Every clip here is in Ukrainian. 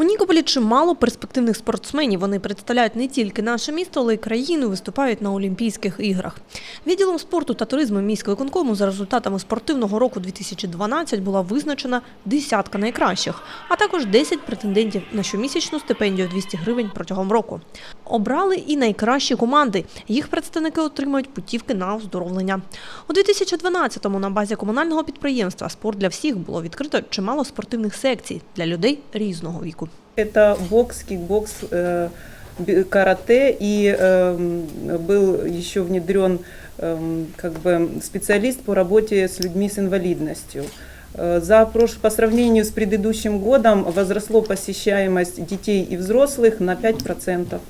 У Нікополі чимало перспективних спортсменів. Вони представляють не тільки наше місто, але й країну, виступають на Олімпійських іграх. Відділом спорту та туризму міського виконкому за результатами спортивного року 2012 була визначена десятка найкращих, а також 10 претендентів на щомісячну стипендію 200 гривень протягом року. Обрали і найкращі команди. Їх представники отримають путівки на оздоровлення. У 2012-му на базі комунального підприємства Спорт для всіх було відкрито чимало спортивних секцій для людей різного віку. Это бокс, кикбокс, э, карате и эм, был еще внедрен эм, как бы специалист по работе с людьми с инвалидностью. Э, За прош... По сравнению с предыдущим годом возросло посещаемость детей и взрослых на 5%.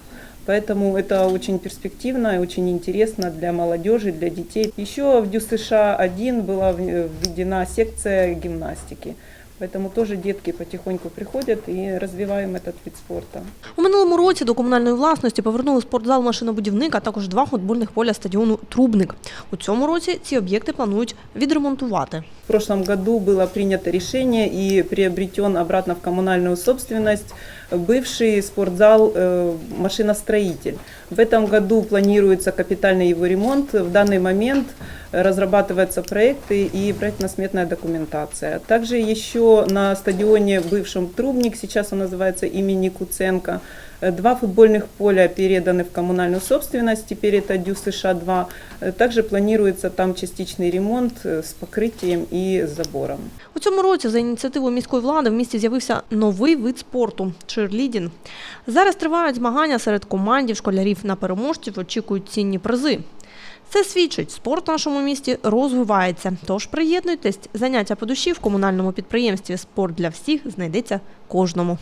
Поэтому это очень перспективно и очень интересно для молодежи, для детей. Еще в ДЮСШ-1 была введена секция гимнастики. Поэтому тоже детки потихоньку приходят и развиваем этот вид спорта. У минулому році до комунальної власності повернули спортзал машинобудівник, а також два футбольних поля стадіону Трубник. У цьому році ці об'єкти планують відремонтувати. В прошлом году было принято решение и приобретен обратно в коммунальную собственность бывший спортзал э, «Машиностроитель». В этом году планируется капитальный его ремонт. В данный момент разрабатываются проекты и проектно-сметная документация. Также еще на стадионе бывшем Трубник, сейчас он называется имени Куценко, э, два футбольных поля переданы в коммунальную собственность, теперь это ДЮС США-2. Э, Также планируется там частичный ремонт э, с покрытием и с забором. У цьому році за ініціативою міської влади в місті з'явився новий вид спорту черлідінг. Зараз тривають змагання серед командів, школярів на переможців очікують цінні призи. Це свідчить, спорт в нашому місті розвивається. Тож приєднуйтесь, заняття по душі в комунальному підприємстві Спорт для всіх знайдеться кожному.